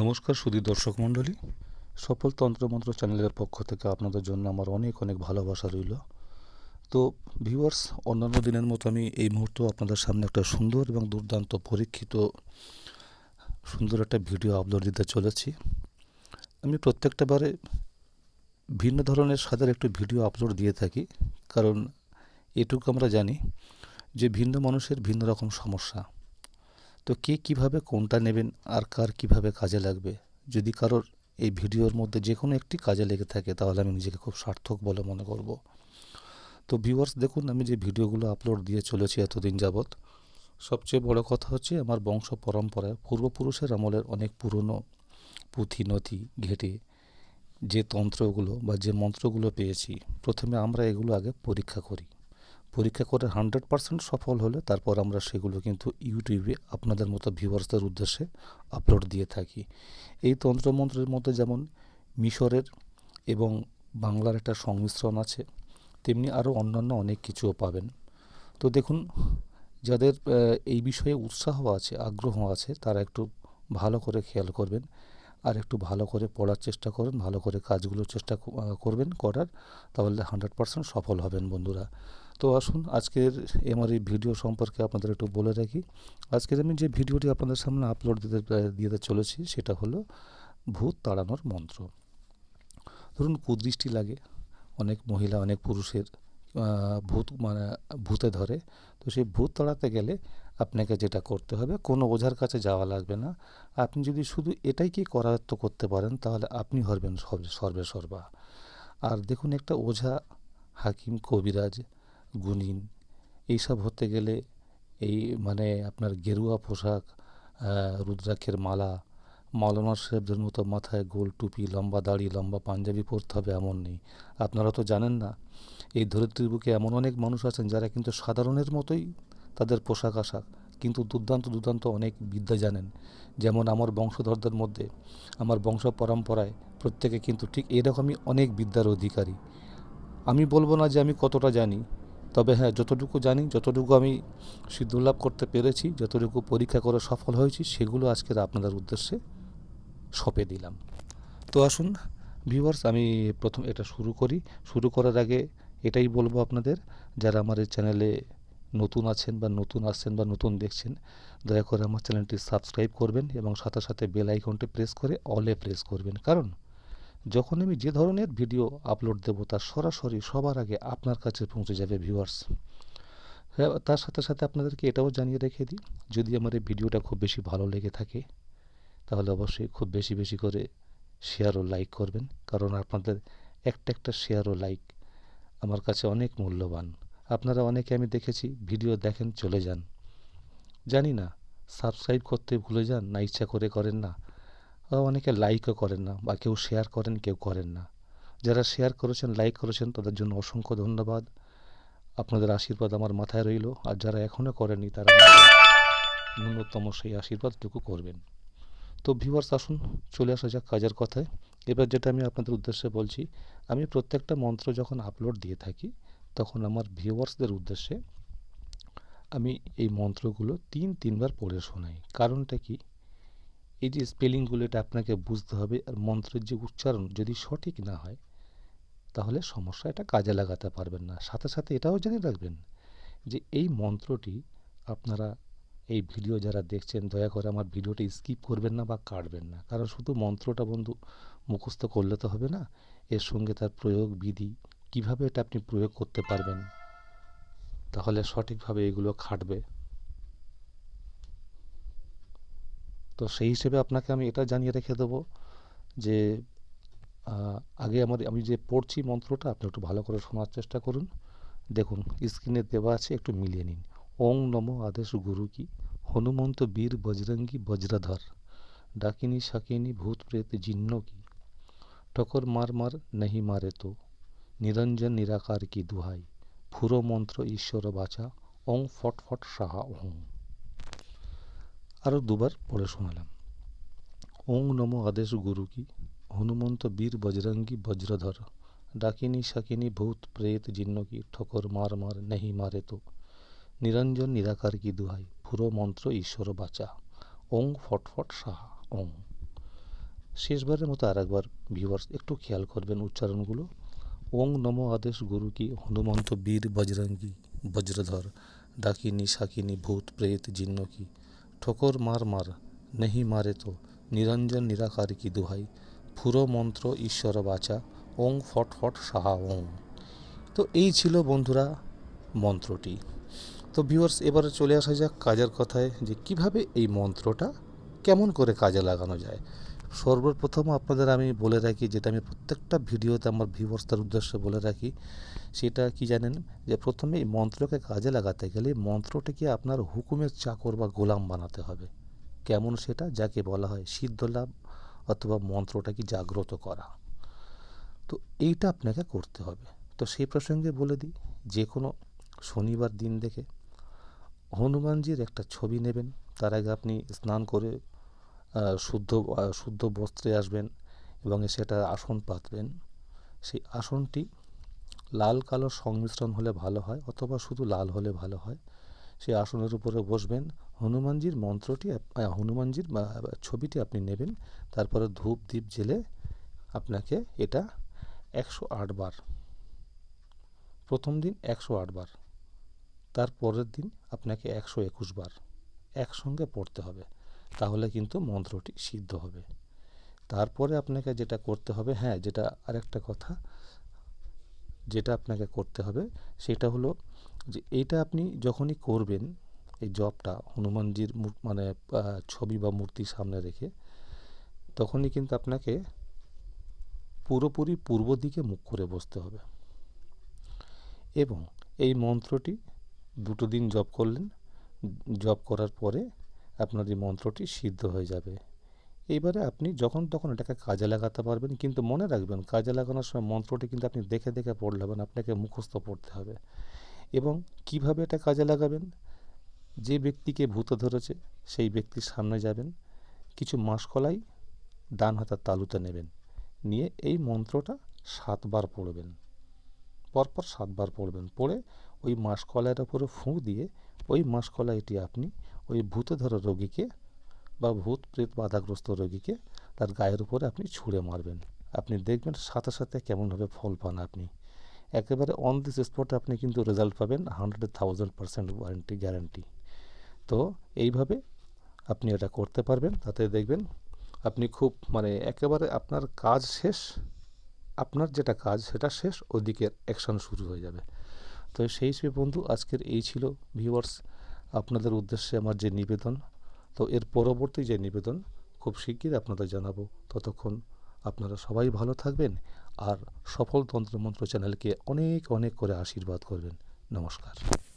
নমস্কার সুদী দর্শক মণ্ডলী। সফল তন্ত্রমন্ত্র চ্যানেলের পক্ষ থেকে আপনাদের জন্য আমার অনেক অনেক ভালোবাসা রইল। তো ভিউয়ার্স, অন্যান্য দিনের মতো আমি এই মুহূর্তে আপনাদের সামনে একটা সুন্দর এবং দুর্দান্ত পরীক্ষিত, সুন্দর একটা ভিডিও আপলোড দিতে চলেছি। আমি প্রত্যেকটা বারে ভিন্ন ধরনের স্বাদের একটু ভিডিও আপলোড দিয়ে থাকি, কারণ এটুকু আমরা জানি যে ভিন্ন মানুষের ভিন্ন রকম সমস্যা। তো কে কীভাবে কোনটা নেবেন, আর কার কীভাবে কাজে লাগবে? যদি কারোর এই ভিডিওর মধ্যে যে কোনো একটি কাজে লেগে থাকে, তাহলে আমি নিজেকে খুব সার্থক বলে মনে করব। তো ভিউয়ার্স দেখুন, আমি যে ভিডিওগুলো আপলোড দিয়ে চলেছি এতদিন যাবৎ, সবচেয়ে বড় কথা হচ্ছে আমার বংশ পরম্পরায় পূর্বপুরুষের আমলের অনেক পুরনো পুঁথি, নথি, ঘেটে, যে তন্ত্রগুলো বা যে মন্ত্রগুলো পেয়েছি, প্রথমে আমরা এগুলো আগে পরীক্ষা করি। পরীক্ষা করে হান্ড্রেড পার্সেন্ট সফল হলে তারপর আমরা সেগুলো কিন্তু ইউটিউবে আপনাদের মতো ভিউয়ার্সদের উদ্দেশ্যে আপলোড দিয়ে থাকি। এই তন্ত্রমন্ত্রের মধ্যে যেমন মিশরের এবং বাংলার একটা সংমিশ্রণ আছে, তেমনি আরও অন্যান্য অনেক কিছুও পাবেন। তো দেখুন, যাদের এই বিষয়ে উৎসাহ আছে, আগ্রহ আছে, তারা একটু ভালো করে খেয়াল করবেন আর একটু ভালো করে পড়ার চেষ্টা করুন, ভালো করে কাজগুলো চেষ্টা করবেন, করার, তাহলে হান্ড্রেড পার্সেন্ট সফল হবেন বন্ধুরা। তো আসুন, আজকের আমার এই ভিডিও সম্পর্কে আপনাদের একটু বলে রাখি। আজকের আমি যে ভিডিওটি আপনাদের সামনে আপলোড দিতে দিতে চলেছি, সেটা হলো ভূত তাড়ানোর মন্ত্র। ধরুন কুদৃষ্টি লাগে, অনেক মহিলা, অনেক পুরুষের ভূত মানে ভূতে ধরে, তো সেই ভূত তাড়াতে গেলে আপনাকে যেটা করতে হবে, কোনো ওঝার কাছে যাওয়া লাগবে না। আপনি যদি শুধু এটাই কি করায়ত্ত করতে পারেন, তাহলে আপনি হরবেন সর্বে সর্বে সর্বা আর দেখুন একটা ওঝা হাকিম কবিরাজ গুণিন এইসব হতে গেলে এই মানে আপনার গেরুয়া পোশাক রুদ্রাক্ষের মালা মৌলানা সাহেবদের মতো মাথায় গোল টুপি, লম্বা দাড়ি, লম্বা পাঞ্জাবি পরতে হবে এমন নেই। আপনারা তো জানেন না, এই ধরিত্রীর বুকে এমন অনেক মানুষ আছেন যারা কিন্তু সাধারণের মতোই তাদের পোশাক আশাক, কিন্তু দুর্দান্ত দুর্দান্ত অনেক বিদ্যা জানেন। যেমন আমার বংশধরদের মধ্যে, আমার বংশ পরম্পরায় প্রত্যেকে কিন্তু ঠিক এরকমই অনেক বিদ্যার অধিকারী। আমি বলব না যে আমি কতটা জানি তবে হ্যাঁ যতটুকু জানি, যতটুকু আমি সিদ্ধলাভ করতে পেরেছি, যতটুকু পরীক্ষা করে সফল হয়েছি, সেগুলো আজকের আপনাদের উদ্দেশ্যে সঁপে দিলাম। তো আসুন ভিউয়ার্স আমি প্রথম এটা শুরু করি। শুরু করার আগে এটাই বলব আপনাদের, যারা আমার এই চ্যানেলে নতুন আছেন বা নতুন আসছেন বা নতুন দেখছেন, দয়া করে আমার চ্যানেলটি সাবস্ক্রাইব করবেন এবং সাথে সাথে বেল আইকনটি প্রেস করে অলে প্রেস করবেন। কারণ যখন আমি যে ধরনের ভিডিও আপলোড দেবো তার সরাসরি সবার আগে আপনার কাছে পৌঁছে যাবে ভিউয়ার্স হ্যাঁ তার সাথে সাথে আপনাদেরকে এটাও জানিয়ে রেখে দিই, যদি আমার এই ভিডিওটা খুব বেশি ভালো লেগে থাকে, তাহলে অবশ্যই খুব বেশি বেশি করে শেয়ার ও লাইক করবেন, কারণ আপনাদের একটা একটা শেয়ার ও লাইক আমার কাছে অনেক মূল্যবান। আপনারা অনেকে আমি দেখেছি ভিডিও দেখেন চলে যান। জানি না সাবস্ক্রাইব করতে ভুলে যান, না ইচ্ছা করে করেন না। অনেকে লাইকও করেন না বা কেউ শেয়ার করেন, কেউ করেন না। যারা শেয়ার করেছেন লাইক করেছেন, তাদের জন্য অসংখ্য ধন্যবাদ। আপনাদের আশীর্বাদ আমার মাথায় রইল। আর যারা এখনও করেনি তারা ন্যূনতম সেই আশীর্বাদটুকু করবেন। তো ভিউয়ার্স আসুন, চলে আসা যাক কাজের কথায়। এবার যেটা আমি আপনাদের উদ্দেশ্যে বলছি, আমি প্রত্যেকটা মন্ত্র যখন আপলোড দিয়ে থাকি, তখন আমার ভিউয়ার্সদের উদ্দেশ্যে আমি এই মন্ত্রগুলো তিন, তিনবার পড়ে শোনাই। কারণটা কি? এই যে স্পেলিংগুলো এটা আপনাকে বুঝতে হবে আর মন্ত্রের যে উচ্চারণ যদি সঠিক না হয়, তাহলে সমস্যা এটা কাজে লাগাতে পারবেন না। সাথে সাথে এটাও জেনে রাখবেন যে এই মন্ত্রটি আপনারা এই ভিডিও যারা দেখছেন, দয়া করে আমার ভিডিওটি স্কিপ করবেন না বা কাটবেন না। কারণ শুধু মন্ত্রটা বন্ধু মুখস্থ করলে তো হবে না, এর সঙ্গে তার প্রয়োগ বিধি কীভাবে এটা আপনি প্রয়োগ করতে পারবেন, তাহলে সঠিকভাবে এগুলো খাটবে। তো সেই হিসেবে আপনাকে আমি এটা জানিয়ে রেখে দেবো যে আগে আমার আমি যে পড়ছি মন্ত্রটা, আপনি একটু ভালো করে শোনার চেষ্টা করুন। দেখুন, স্ক্রিনে দেওয়া আছে, একটু মিলিয়ে নিন। ওং নমো আদেশ গুরু কি? হনুমন্ত বীর বজরঙ্গী বজ্রধর। ডাকিনী শাকিনী ভূত প্রেত জিন্ন কি? ঠকর মার মার नहीं মারে তো। নিরঞ্জন নিরাকার কি দুহাই? ফুরো মন্ত্র ঈশ্বর বাচা ওং ফট ফট সাহা ওং আরও দুবার পড়ে শোনালাম। ওং নমো আদেশ গুরু কি? হনুমন্ত বীর বজরঙ্গী বজ্রধর। ডাকিনী শাকিনী ভূত প্রেত জিন্ন কি? ঠকর মার মার নেহি মারে তো। নিরঞ্জন নিরাকার কি দুহাই? পুরো মন্ত্র ঈশ্বর বাঁচা। ওং ফট ফট সাহা। ওং। শেষবারের মতো আর একবার ভিউয়ার্স একটু খেয়াল করবেন উচ্চারণগুলো। ওং নমো আদেশ গুরু কি? হনুমন্ত বীর বজরঙ্গী বজ্রধর। ডাকিনি শাকিনি ভূত প্রেত জিন্ন কি? ঠোকর মার মার, নেহি মারে তো, নিরঞ্জন নিরাকার কি দুহাই? ফুরো মন্ত্র ঈশ্বর বাচা, ওং ফট ফট সাহা ওং। তো এই ছিল বন্ধুরা মন্ত্রটি। তো ভিউয়ার্স এবারে চলে আসা যাক কাজের কথায় যে কীভাবে এই মন্ত্রটা কেমন করে কাজে লাগানো যায়। সর্বপ্রথম আপনাদের আমি বলে রাখি, যেটা আমি প্রত্যেকটা ভিডিওতে আমার ভিউয়ার্সদের উদ্দেশ্যে বলে রাখি, সেটা কি জানেন? যে প্রথমে এই মন্ত্রকে কাজে লাগাতে গেলে মন্ত্রটিকে আপনার হুকুমের চাকর বা গোলাম বানাতে হবে। কেমন সেটা? যাকে বলা হয় সিদ্ধ লাভ অথবা মন্ত্রটাকে জাগ্রত করা। তো এইটা আপনাকে করতে হবে। তো সেই প্রসঙ্গে বলে দিই যে কোনো শনিবার দিন দেখে হনুমানজির একটা ছবি নেবেন। তার আগে আপনি স্নান করে শুদ্ধ শুদ্ধ বস্ত্রে আসবেন এবং সেটা আসন পাতবেন। সেই আসনটি লাল কালো সংমিশ্রণ হলে ভালো হয় অথবা শুধু লাল হলে ভালো হয়। সেই আসনের উপরে বসবেন। হনুমানজির মন্ত্রটি হনুমানজির ছবিটি আপনি নেবেন। তারপরে ধূপ দ্বীপ জেলে আপনাকে এটা একশো আট বার, প্রথম দিন একশো আট বার, তার পরের দিন আপনাকে একশো একুশ বার একসঙ্গে পড়তে হবে। তাহলে কিন্তু মন্ত্রটি সিদ্ধ হবে। তারপরে আপনাকে যেটা করতে হবে হ্যাঁ যেটা আরেকটা কথা, যেটা আপনাকে করতে হবে, সেটা হলো যে এটা আপনি যখনই করবেন, এই জবটা হনুমানজির মানে ছবি বা মূর্তি সামনে রেখে, তখনই কিন্তু আপনাকে পুরোপুরি পূর্ব দিকে মুখ করে বসতে হবে। এবং এই মন্ত্রটি দুটো দিন জপ করলেন, জপ করার পরে আপনার এই মন্ত্রটি সিদ্ধ হয়ে যাবে। এইবারে আপনি যখন তখন এটাকে কাজে লাগাতে পারবেন, কিন্তু মনে রাখবেন, কাজে লাগানোর সময় মন্ত্রটি কিন্তু আপনি দেখে দেখে পড়লে হবে আপনাকে মুখস্থ পড়তে হবে। এবং কীভাবে এটা কাজে লাগাবেন? যে ব্যক্তিকে ভূত ধরেছে, সেই ব্যক্তির সামনে যাবেন, কিছু মাসকলাই ডান হাতের তালুতে নেবেন, নিয়ে এই মন্ত্রটা সাতবার পড়বেন। পরপর সাতবার পড়বেন, পড়ে ওই মাসকলাইয়ের ওপরে ফুঁ দিয়ে ওই মাসকলাইটি আপনি ওই ভূতে ধরা রোগীকে বা ভূত প্রেত বাধাগ্রস্ত রোগীকে তার গায়ের উপরে আপনি ছুঁড়ে মারবেন। আপনি দেখবেন সাথে সাথে কেমনভাবে ফল পান আপনি। একেবারে অন দিস স্পটে আপনি কিন্তু রেজাল্ট পাবেন hundred thousand percent warranty guarantee তো এইভাবে আপনি এটা করতে পারবেন। তাতে দেখবেন আপনি খুব মানে একেবারে আপনার কাজ শেষ, আপনার যেটা কাজ সেটা শেষ, ওদিকে অ্যাকশন শুরু হয়ে যাবে। তো সেই হিসেবে বন্ধু, আজকের এই ছিল ভিউয়ার্স আপনাদের উদ্দেশ্যে আমার যে নিবেদন, তো এর পরবর্তী যে নিবেদন, খুব শিগগির আপনাদের জানাব। ততক্ষণ আপনারা সবাই ভালো থাকবেন আর সফল তন্ত্রমন্ত্র চ্যানেলকে অনেক অনেক করে আশীর্বাদ করবেন। নমস্কার।